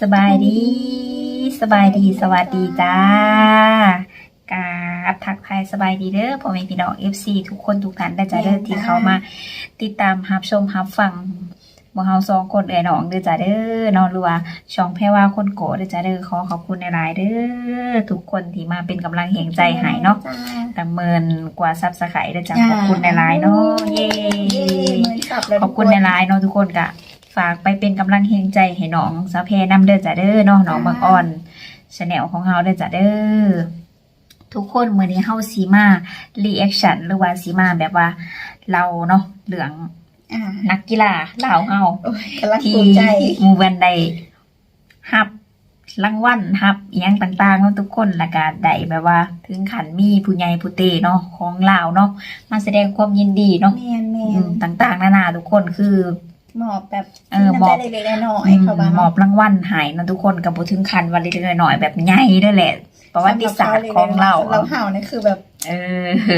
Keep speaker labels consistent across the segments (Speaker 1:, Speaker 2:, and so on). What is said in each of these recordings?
Speaker 1: สบายดี สบายดี สวัสดีจ้ากราบทักทายสบายดีเด้อพ่อแม่พี่น้อง FC ทุกคนทุกท่านได้จ้าเด้อที่เขามา ติดตามรับชมรับฟังหมู่เฮาสองคนเอ๋ยน้องเด้อจ้าเด้อนอนรัวาช่องแพรว่าคนโกะเด้อจ้าเด้อขอขอบคุณในหลายๆเด้อทุกคนที่มาเป็นกำลังแห่งใจให้เนาะตั้งหมื่นกว่าซับสไครต์เด้อจ้าขอบคุณในหลายๆเนาะเย้ขอบคุณในไลน์เนาะทุกคนกะ ฝากไปเป็นกำลังเฮงใจให้น้องสาวแพรนำเด้อจ้ะเด้อเนาะน้องบางอ่อนชาแนลของเฮาเด้อจ้ะเด้อทุกคนมื้อนี้เฮาสีมารีแอคชั่นหรือว่าสีมาแบบว่า เราเนาะเหลือง
Speaker 2: อ่า
Speaker 1: นักกีฬาลาวเฮา
Speaker 2: โอ้ยกำลัง
Speaker 1: ที่
Speaker 2: ภูมิใจ
Speaker 1: หมู่วันได้ฮับรางวัลฮับอีหยังต่างๆเนาะทุกคนแล้วก็ได้แบบว่า ถึงขันมีผู้ใหญ่ผู้เตเนาะของลาวเนาะมาแสดงความยินดีเนาะ
Speaker 2: แมนแม
Speaker 1: อื
Speaker 2: น
Speaker 1: มต่างๆ นานาทุกคนคือ
Speaker 2: หมอบแบบ
Speaker 1: เออหมอบ
Speaker 2: น้ำใจเล็กๆน้อยๆเขาบ้าง
Speaker 1: หมอบรางวัลหายนะทุกคนกับบุถึงคันวันเล็กๆหน่อยๆแบบใหญ่ด้วยแหละประวัติศาสตร์ของเรา
Speaker 2: เราเห่านี่คือแบบ
Speaker 1: เอ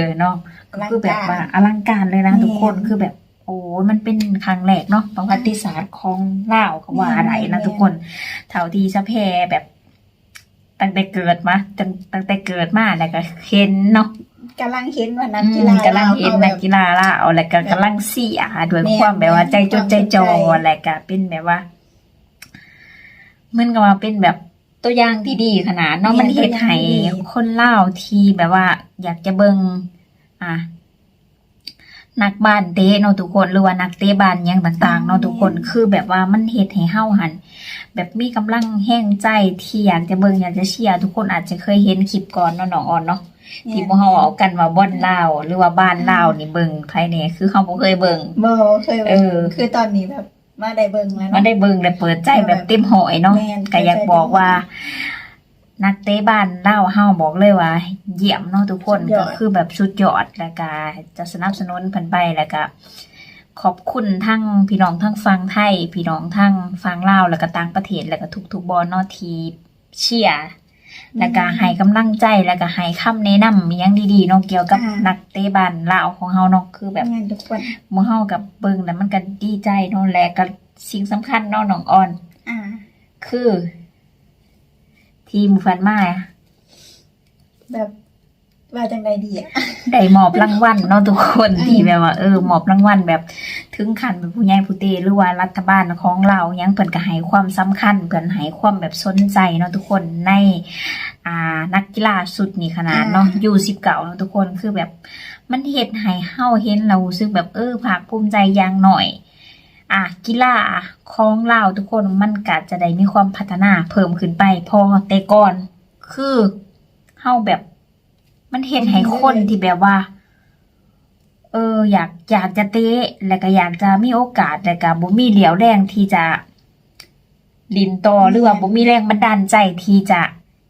Speaker 1: อเนาะก็คือแบบว่าอลังการเลยนะ
Speaker 2: แม่
Speaker 1: ทุกคนคือแบบโอ้ยมันเป็นครั้งแรกเนาะประวัติศาสตร์ของเราก็ว่าอะไรนะ
Speaker 2: แม่
Speaker 1: ทุกคนเท่าที่สะเพแบบ ตั้งแต่เกิดมาตั้งตั้งแต่เกิดมาแล้วก็เห็นเนาะ
Speaker 2: กำลังเห็นว่านัก
Speaker 1: อื
Speaker 2: กี
Speaker 1: ม
Speaker 2: ฬากำ
Speaker 1: ลังเห็น
Speaker 2: รา
Speaker 1: นักกีฬาละเอาแล้วก็กำลังเสียด้วย
Speaker 2: แม่
Speaker 1: ความแบบว่าใจจดใจจ่อ
Speaker 2: ความเข้าใจ
Speaker 1: แล้วก็เป็นแบบว่า มันก็ว่าเป็นแบบตัวอย่างที่ดีขนาดเนาะ
Speaker 2: แม่
Speaker 1: มันเฮ็ดให้
Speaker 2: ตัวอย่างที่ดี
Speaker 1: คนเล่าวที่แบบว่า อยากจะเบิงอะ นักบ้านเตะเนาะทุกคนหรือว่านักเตะบ้านหยังต่างๆเนาะทุกคนคือแบบว่ามันเฮ็ดให้เฮาหัน แบบมีกำลังแห้งใจที่อยากจะเบิงอยากจะเชียร์ทุกคนอาจจะเคยเห็นคลิปก่อนเนาะน้องออนเนาะที่พวกเฮาเอากันว่าบ่อนลาวหรือว่าบ้านลาวนี่เบิ่งภายในคือเฮาบ่เคยเบิ่ง
Speaker 2: บ่เคย
Speaker 1: เออ
Speaker 2: คือตอนนี้แบบมาได้เบิ่งแล้ว
Speaker 1: มา
Speaker 2: เนาะ
Speaker 1: ได้เบิ่งและเปิดใจแบบเต็มหอยเนาะ
Speaker 2: แม่น
Speaker 1: ก็อยากบอกว่า นักเตะบ้านลาวเฮาบอกเลยว่า เยี่ยมเนาะทุกคน
Speaker 2: สุดยอ
Speaker 1: ก็
Speaker 2: ด
Speaker 1: คือแบบสุดยอดแล้วก็จะสนับสนุนเพิ่นไปแล้วก็ขอบคุณทั้งพี่น้องทั้งฟังไทย พี่น้องทั้งฟังลาวแล้วก็ต่างประเทศแล้วก็ทุกๆบอลเนาะที่เชียร์แล้วก็ให้กำลังใจแล้วก็ให้คำแนะนำอหยังดีๆเนาะเกี่ยวกับ
Speaker 2: อ่านั
Speaker 1: นักเตะบอลลาวของเฮาเนาะคือแบบ
Speaker 2: งานทุกคน
Speaker 1: หมู่เฮากับเบิ่งแล้วมันก็ดีใจเนาะและก็สิ่งสำคัญเนาะน้องออน
Speaker 2: อ่า
Speaker 1: คือ ทีมฟันมา
Speaker 2: แบบว่าจังไดดีอะ
Speaker 1: ได้มอบรางวัลเนาะทุกคนที่แบบว่าเออมอบรางวัลแบบถึงขั้นเป็นผู้ใหญ่ผู้เตหรือว่ารัฐบาลของเรายังเพิ่นก็ให้ความสำคัญเพิ่นให้ความแบบสนใจเนาะทุกคนในอ่านักกีฬาสุดนี่ขนาดเนาะอยู่สิบเก่าเนาะทุกคนคือแบบมันเฮ็ดให้เฮาเห็นเรารู้สึกแบบเออภาคภูมิใจอย่างหน่อย อะกีฬาของเราทุกคนมันก็จะได้มีความพัฒนาเพิ่มขึ้นไป พอแต่ก่อนคือเฮาแบบ มันเห็นให้คนที่แบบว่า เออ อยากอยากจะเตะแล้วก็อยากจะมีโอกาสแล้วก็บ่มีเหลียวแรงที่จะลินต่อหรือว่าบ่มีแรงบันดาลใจที่จะ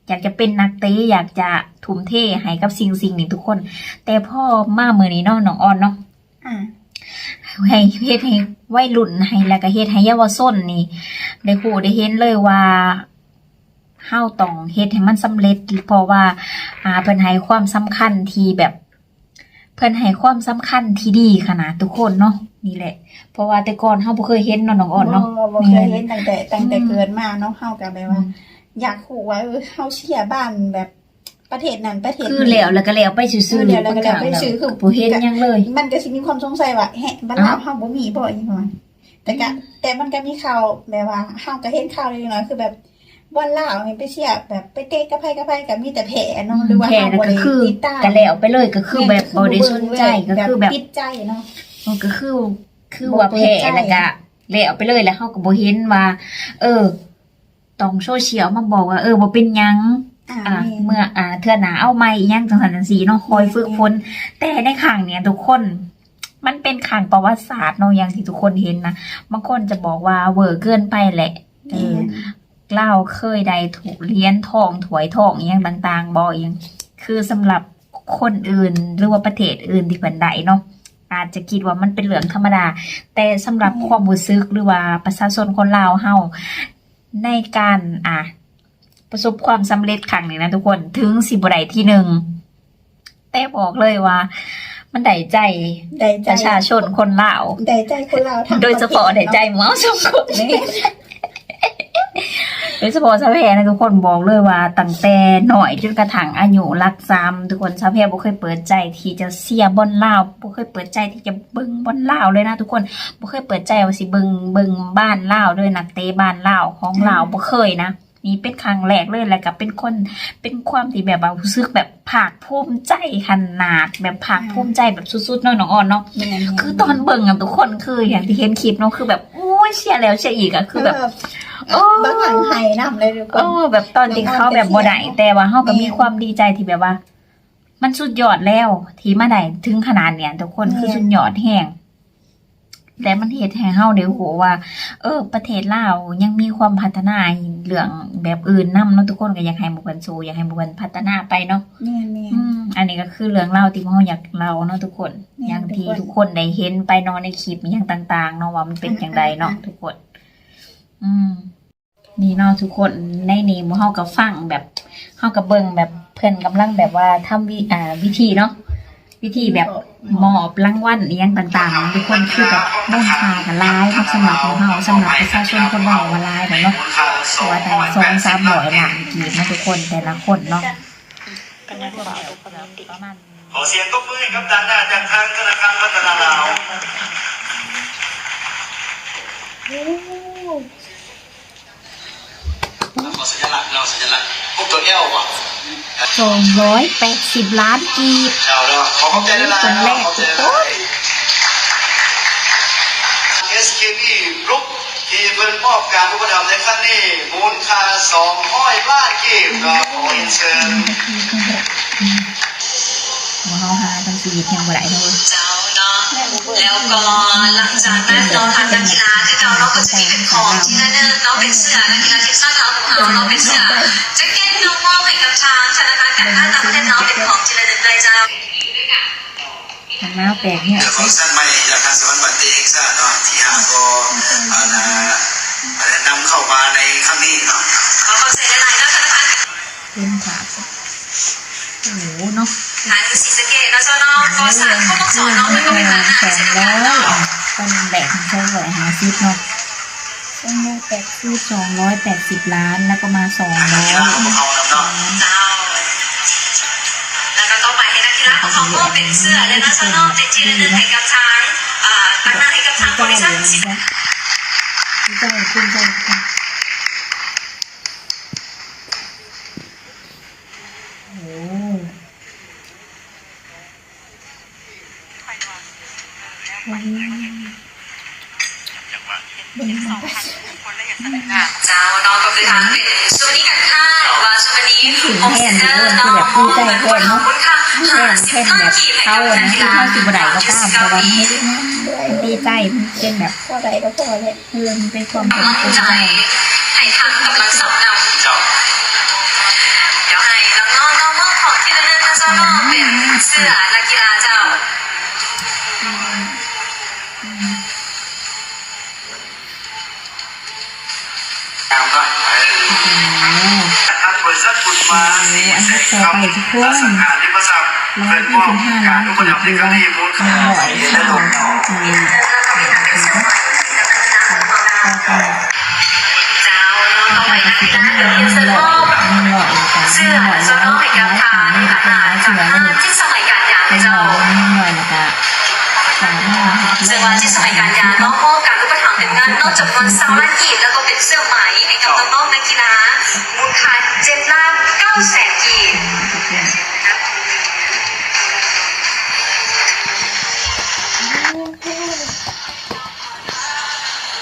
Speaker 1: อยากจะเป็นนักเตะอยากจะทุ่มเทให้กับสิ่งสิ่งนี้ทุกคน แต่พ่อมาเมื่อนี้เนาะน้องออนเนาะ
Speaker 2: อ่า
Speaker 1: ให้เฮ็ดให้วัยรุ่นให้แล้วก็เฮ็ดให้เยาวชนนี่ได้ฮู้ได้เห็นเลยว่าเฮาต้องเฮ็ดให้มันสำเร็จ เพราะว่า อ่าเพิ่นให้ความสำคัญที่แบบ เพิ่นให้ความสำคัญที่ดีขนาดทุกคนเนาะนี่แหละ เพราะว่าแต่ก่อนเฮาบ่เคยเห็นเนาะน้องอ่อนเนาะ
Speaker 2: บ่บ่เคยเห็นตั้งแต่ตั้งแต่
Speaker 1: อืม
Speaker 2: เกิดมาเนาะเฮาก็แบบว่า อยากรู้ว่าเออเฮาเชียร์บ้านแบบ ประเทศนั้นประเทศ
Speaker 1: คือ
Speaker 2: นี้
Speaker 1: แล้วแล้วก็แล้วไปซื่อๆ
Speaker 2: เออแล้วแล้วก็แล้วไปซื่อคือ
Speaker 1: บ่เห็นหยังเลย
Speaker 2: มันก็สิมีความสงสัยว่าแฮะบ้านเราเฮาบ่มีบ่อีหยังแต่ก็แต่มันก็มีข่าวแบบว่าเฮาก็เห็นข่าวเล็กน้อยคือแบบวันลาวนี่ไปเชียร์แบบไปเตะกับไผกับไผก็มีแต่แผลเนาะหรือว่า
Speaker 1: แค่
Speaker 2: เฮา
Speaker 1: นั้น
Speaker 2: บ่
Speaker 1: ก็
Speaker 2: ได้
Speaker 1: คือ
Speaker 2: ติดตาม
Speaker 1: ก็แล้วไปเลยก็คือแบบบ่ได้สนใจก็คือแบบ
Speaker 2: ปิดใจเนาะ
Speaker 1: มันก็คือ คือ
Speaker 2: บ่
Speaker 1: ว่า
Speaker 2: เปิด
Speaker 1: แพ้
Speaker 2: ใจ
Speaker 1: แล้วก็แล้วไปเลยแล้วเขาก็บ่เห็นว่า เออต้องโซเชียลมาบอกว่าเออบ่เป็นหยัง
Speaker 2: อ่า
Speaker 1: อ่า
Speaker 2: แม่
Speaker 1: เมื่ออ่าเทื่อหนาเอาใหม่อีหยังจังสันจังสีเนาะคอย
Speaker 2: แม่น
Speaker 1: ฝึกฝนแต่ในขังเนี่ยทุกคน มันเป็นขังประวัติศาสตร์เนาะอย่างที่ทุกคนเห็นนะบางคนจะบอกว่าเวอร์เกินไปแหละเออเล่าเคยใดถูกเลี้ยนทองถวยทองอหย่างต่างๆบออหยังคือสำหรับคนอื่นหรือว่าประเทศอื่นที่เพิ่นใดเนาะอาจจะคิดว่ามันเป็นเรื่องธรรมดา แต่สำหรับ
Speaker 2: อืม
Speaker 1: ความรู้สึกหรือว่าประชาชนคนลาวเฮาในการอะ ประสบความสำเร็จครั้งนี้นะทุกคนถึงสิบไดที่หนึ่งแต่บอกเลยว่า มันได้ใจ
Speaker 2: ได้ใจ
Speaker 1: ประชาชนคนลาว
Speaker 2: ได้ใจคนเราวทั้ง
Speaker 1: โดยเฉพาะ
Speaker 2: ประทศ
Speaker 1: ได้ใจหมอสองคนนี้โดยเฉพาะสาวแพรนะทุกคนบอกเลยว่าตั้งแต่หน่อยจนกระทั่งอายุรักซ้ำทุกคนสาวแพรบ่เคยเปิดใจที่จะเสียบอลลาวบ่เคยเปิดใจที่จะเบิ่งบอลลาวเลยนะทุกคนบ่เคยเปิดใจว่าสิเบิ่งเบิ่งบ้านลาวด้วยนักเตะบ้านลาวของลาวบ่เคยนะ นี่เป็นครั้งแรกเลยแล้วก็เป็นคนเป็นความที่แบบว่ารู้สึกแบบภาคภูมิใจขนาด แบบภาคภูมิใจแบบสุดๆเนาะน้องอ่อนเนาะ
Speaker 2: แม่นๆ
Speaker 1: คือตอนเบิ่งอะทุกคนคืออย่างที่เห็นคลิปเนาะคือแบบโอ้ยเชียร์แล้วเชียร์อีกอะคือแบบโอ้
Speaker 2: บางหลังไห้นำเลยทุกค
Speaker 1: โอ้
Speaker 2: น
Speaker 1: แบบตอนที่เขาแบบบ่ได้แต่ว่าเขาก็มีความดีใจที่แบบว่า มันสุดยอดแล้ว ที่มาได้ถึงขนาดเนี้ยทุกคนคือสุดยอดแห่ง แต่มันเฮ็ดให้เฮาได้โหว่า เออ ประเทศลาวยังมีความพัฒนาเรื่องแบบอื่นนํเนาะทุกคนก็อยากให้หมู่เพิ่นสู้อยากให้หมู่เพิ่นพัฒนาไปเนาะ
Speaker 2: แม่นแม่น
Speaker 1: อืมอันนี้ก็คือเรื่องเล่าที่พ่ออยากเล่าเนาะทุกคน
Speaker 2: เนี่ย
Speaker 1: อย่างที่
Speaker 2: ทุ
Speaker 1: ทุ
Speaker 2: ก
Speaker 1: ก
Speaker 2: ค
Speaker 1: คนนได้เห็นไปเนอนในคลิปอย่างต่าง ๆ เนาะว่ามันเป็นอย่างไรเนาะทุกคน อืมนี่เนาะทุกคนในนี้หมู่เฮาก็ฟังแบบเฮาก็เบิ่งแบบเพิ่นกำลังแบบว่าทำวิอ่าวิธีเนาะ วิธีแบบมอบรางวัลอีหยังต่างๆ ทุกคนคือแบบม่วนค่ากันหลายเนาะสำหรับหมู่เฮาสำหรับประชาชนคนเว้าว่าหลายเนาะเพราะว่าแต่สองสามร้อยล้านกีบเนาะทุกคนแต่ละคนเนาะก็น่าจะประมาณ
Speaker 3: ขอเสียงตบมือให้กับด้านหน้าจากทางธนาคารพัฒนาลาวขอสัญลักษณ์เราสัญลักษณ์พวกตัวเอลว่ะ
Speaker 1: สองร้อยแปดสิบล้านกีบ
Speaker 3: ชาวเนาะขอขอบใจละลายเนาะขอบใจละลาย SKB กรุ๊ปที่เพิ่นมอบการอุปถัมภ์ในครั้งนี้มูลค่า200ล้านกีบเนาะขอเรียนเชิญ
Speaker 1: ว้าวฮาตั้งชีวิตยังบ่ได้เลย
Speaker 4: เจ้าเนาะ แล้วก็หลังจากนั้นเราทำนักกีฬาที่เราเราก็จะมีเป็นของที่นั่นเราเป็นเสื้อนักกีฬาทีมชาติเราของเราเราเป็นเสื้อแจ็คเก็ตเนาะมอบให้กับทางธนาคารการค้าต่างประเทศเราเป็นของที่ระลึกเลยจ้า
Speaker 1: ทางหน้าแปลกเนี่ย
Speaker 3: ร้อม
Speaker 4: กสอนเนาะมันก็เป็นฐานะ
Speaker 1: สอง
Speaker 4: เช่น
Speaker 1: ร้
Speaker 4: กั
Speaker 1: อนย
Speaker 4: เนาะ
Speaker 1: เป็นแบกใช้ไหวหาซิปเนาะ
Speaker 2: สองร้อยแปด
Speaker 1: คือสองร้อยแปดสิบล้านแล้วก็มาสองร้อย
Speaker 3: เอาเอาแล้วเนาะ
Speaker 4: เจ้าแล้วก็ต้องไปให้นักกีฬาของเขามอบเป็นเสื้อและนะเจ้าเนาะเป็นที่ระลึกให้กับทางอ่าตั้งหน้าให้กับทางบริษัทศรี
Speaker 1: ดีใจภูมิใจค่ะโอ้ ว้าวเบิ่งมา
Speaker 4: เจ้าเนาะก็คือทางเป็นช่วงนี้กันค่าหรือว่าช่วงนี้โฮมเซ็นเตอนาะโฮมเป็นคนของคุณค่ะ
Speaker 1: แท่า
Speaker 4: นสิบ
Speaker 1: แท่นแบบเขา
Speaker 4: กับ
Speaker 1: อะ
Speaker 4: นะ
Speaker 1: ที่เขาสิบไหนก็ตามแต่ว่ามันไม่ได้
Speaker 2: ด้วย
Speaker 1: ดีใจเป็นแบบ
Speaker 2: พอใดก็พอเลย
Speaker 1: เพื่อนเป็นความภาค
Speaker 4: มั่น
Speaker 1: ภูมิ
Speaker 4: ใจ
Speaker 1: ให้
Speaker 4: ทางกำลังสำนำ อันที่
Speaker 3: ต่อไปทุกคนร้
Speaker 1: อยยี่สิบห้านะ
Speaker 3: คะถื
Speaker 1: อว่า
Speaker 3: จัง
Speaker 1: ร้อย
Speaker 3: สี่
Speaker 1: สา
Speaker 3: และ
Speaker 1: ม
Speaker 3: หก
Speaker 1: จีต่อไป
Speaker 4: เจ้าเนาะต้องไปนักกีฬาเดี๋ยวยินเสื้อมอบ
Speaker 1: หนึ่งร้อยกัน
Speaker 4: เสื้อ
Speaker 1: หนึ่งร้อย
Speaker 4: เจ้า
Speaker 1: ร้อย
Speaker 4: เนาะให้กับทางในฐานะจากทางที่สมัยการยา
Speaker 1: น้อยหนึ่งร้อยแล้วก็สามร้อย
Speaker 4: ซึ่งว่าที่สมัยการยาน้องมอบการอุปถัมเป็นงินนอกจากเงินสามล้านกีบแล้วก็เป็นเสื้อไหมให้กับน้องๆนักกีฬามูลค่าเจ็ดล้าน แสนกีบ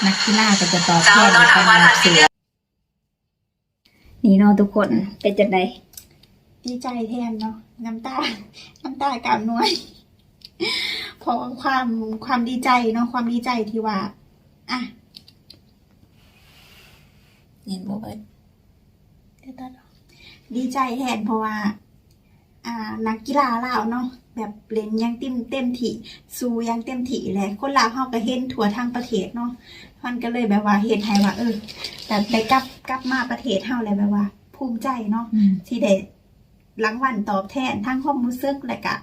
Speaker 1: นักกีฬาก็จะตอบ
Speaker 4: เจ้า
Speaker 1: แทน
Speaker 4: เนาะถามว่าทันที
Speaker 1: เสียนี่เนาะทุกคนเป็นจังได
Speaker 2: ดีใจแทนเนาะน้ำตา น้ำตากาวน้วยเพราะความความดีใจเนาะความดีใจที่ว่าอะ
Speaker 1: เห็นบ่เบิด
Speaker 2: ดี ใจแทนเพราะว่า อ่า นักกีฬาลาวเนาะแบบเล่นอยังเต็มเต็มที่สู้อยังเต็มที่เลยคนลาวเฮาก็เห็นทั่วทั้งประเทศเนาะมันก็เลยแบบว่าเฮ็ดให้ว่า เออแบบได้กลับกลับมาประเทศเฮาเลยแบบว่า ภูมิใจเนาะ
Speaker 1: อืม
Speaker 2: ที่ได้รางวัลตอบแทนทั้งความรู้สึกและก็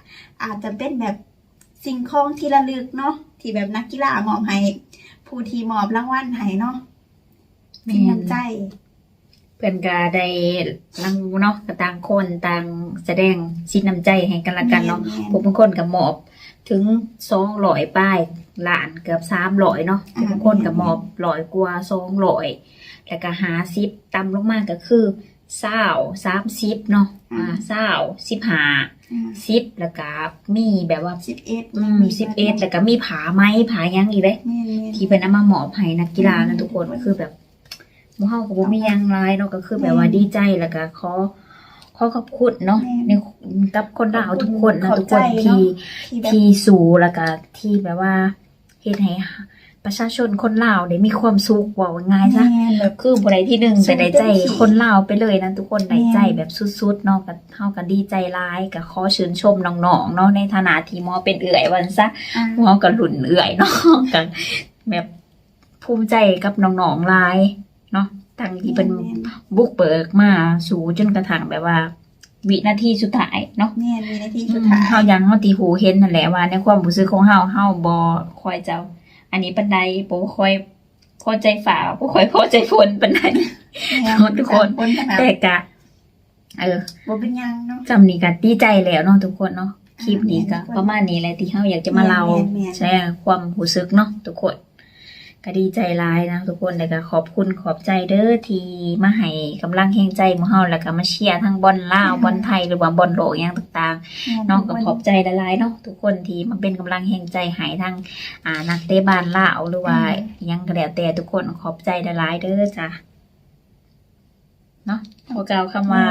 Speaker 2: อาจจะเป็นแบบสิ่งของที่ระลึกเนาะที่แบบนักกีฬามอบให้ผู้ที่มอบรางวัลให้เนาะ
Speaker 1: แม่
Speaker 2: มี
Speaker 1: น
Speaker 2: น้ำใจ
Speaker 1: เพื่อนก็ได้นังเนาะก็ต่างคนต่างแสดงสินน้ำใจให้กันละกันเนาะพวกบางคนกับหมอบ ถึงสองร้อยป้ายล้านเกือบสามร้อยเนาะพวกบางคนกับหมอบร้อยกว่าสองร้อยแล้วก็หาซิปต่ำลงมาก็คือเศร้าสามซิปเนาะอ่าเศร้าสิบหาซิปแล้วก็มีแบบว่า
Speaker 2: สิบเอ็ด
Speaker 1: อืมสิบเอ็ดแล้วก็มีผาไม้ผายังอีกเลย
Speaker 2: แม่น
Speaker 1: ที่เป็นเอามาหมอบให้นักกีฬานะทุกคนก็คือแบบห มู่เฮาก็บ่มีหยังหลายเนาะก็คือแบบว่าดีใจแล้วก็ขอขอขอบคุณเนาะในกับคนลาวทุกคนนะทุกคนที่
Speaker 2: ที่แบบ
Speaker 1: ที่สู่แล้วก็ที่แบบว่าเฮ็ดให้ประชาชนคนลาวได้มีความสุขว่าง่ายๆซะ
Speaker 2: แม่นแบบ
Speaker 1: คือบ่ได้ที่หนึ่ง
Speaker 2: สู้
Speaker 1: แต่ได้ใจ
Speaker 2: เต็มที่
Speaker 1: คนลาวไปเลยนะทุกคนได้ใจ
Speaker 2: แม่น
Speaker 1: แบบสุดๆเนาะก็เฮาก็ดีใจหลายก็ขอชื่นชมน้องๆเนาะในฐานะที่หมอเป็นเอื้อยวันซะ
Speaker 2: อ่า
Speaker 1: หมอก็หลุนเอื่อยเนาะกันแบบภูมิใจกับน้องๆหลาย เนาะตั้งที่เป็นบุกเบิกมาสู่จนกระทั่งแบบว่า วินาทีสุดท้ายเนาะ
Speaker 2: แม่นมีนาที
Speaker 1: อื
Speaker 2: สุด
Speaker 1: ม
Speaker 2: ท้าย
Speaker 1: เฮายังเฮาตีหูเห็นนั่นแหละว่า ในความรู้สึกของเฮาเฮาบ่คอยเจ้า อันนี้ปันใดบ่ค่อยพอใจฝ่าบ่ค่อยพอใจฝนปานใด
Speaker 2: แม่
Speaker 1: ทุกคน
Speaker 2: คนขนาด
Speaker 1: แต่กะเออ
Speaker 2: บ่เป็นหยังเนาะ
Speaker 1: จำนี้ก็ดีใจแล้วเนาะทุกคนเนาะคลิปนี้ก็ประมาณนี้แหละที่เฮาอยากจะมาเล่า
Speaker 2: แม่นแม่น
Speaker 1: แชร์ความรู้สึกเนาะทุกคน ก็ดีใจหลายนะทุกคนแล้วก็ขอบคุณขอบใจเด้อที่มาให้กำลังแห่งใจหมู่เฮาแล้วก็มาเชียร์ทั้งบอลลาวบอลไทยหรือว่าบอลโลกอย่างต่างๆเนาะก็ขอบใจหลายๆเนาะทุกคนที่มาเป็นกำลังแห่งใจให้ทั้งอ่านักเตะบานลาวหรือว่าหยังก็แล้วแต่ทุกคนขอบใจหลายๆเด้อจ้ะเนาะพวกเราคำว่า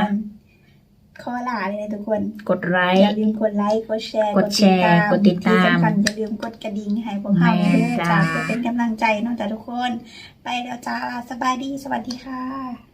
Speaker 2: ขอลาเลยนะทุกคน
Speaker 1: กดไล
Speaker 2: อ
Speaker 1: ค์
Speaker 2: ย่าลืมกดไลค์กดแชร์
Speaker 1: กดแชร์กดติดตาม
Speaker 2: ที่สำคัญอย่าลืมกดกระดิ่งให้พวกเรา
Speaker 1: แม่
Speaker 2: เด้อ
Speaker 1: จ้า
Speaker 2: จ้าเพื่อเป็นกำลังใจเนอกจากทุกคน ไปแล้วจ้าสบายดีสวัสดีค่ะ